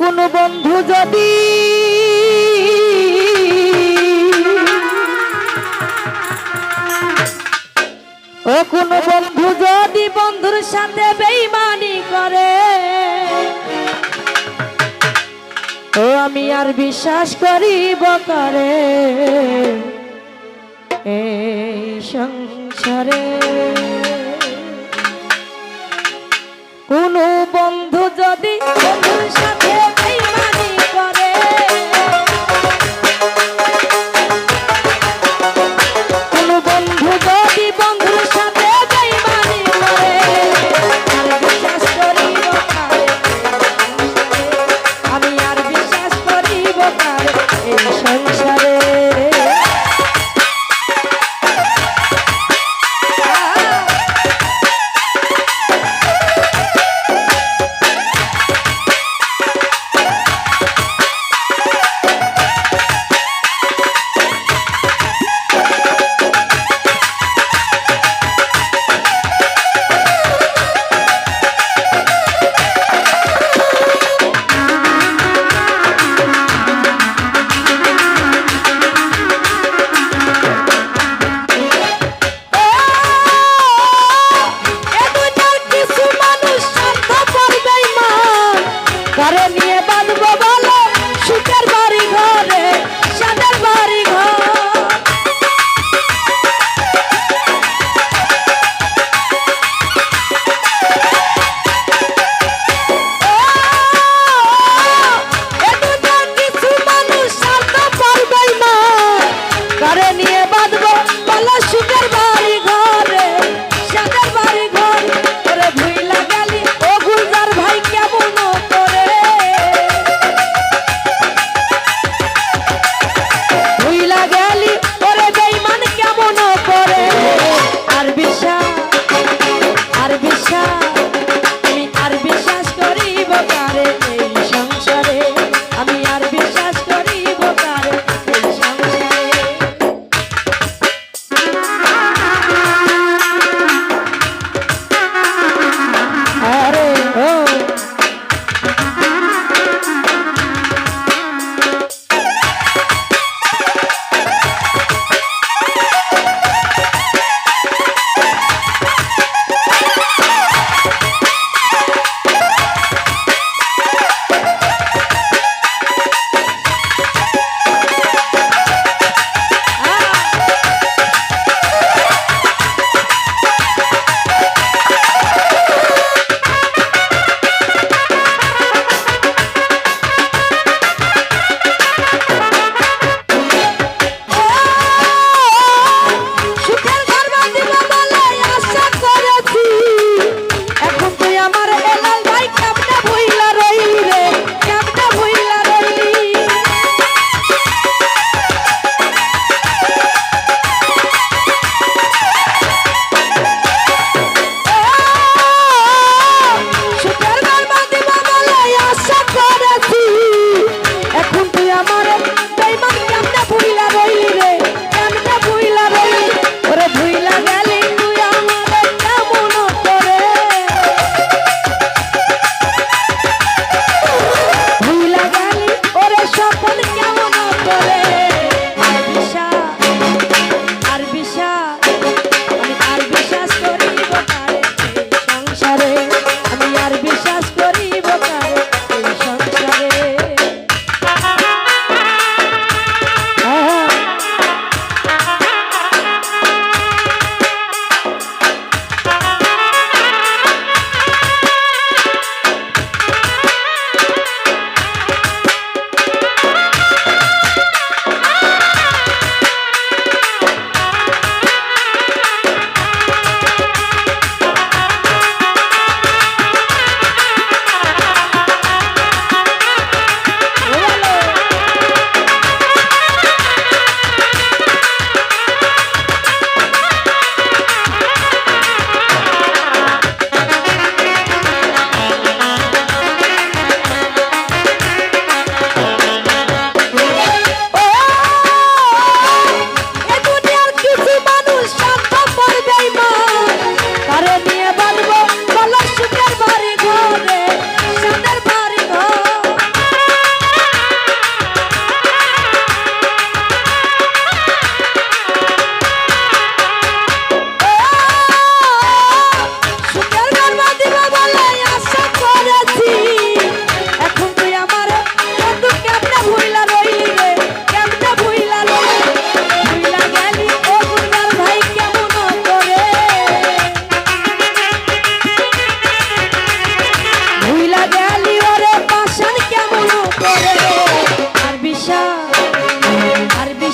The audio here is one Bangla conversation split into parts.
কোনো বন্ধু যদি ও কোনো বন্ধু যদি বন্ধুর সাথে বেইমানি করে, ও আমি আর বিশ্বাস করিব করে এই সংসারে। কোনো বন্ধু যদি বন্ধুর সাথে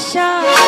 下。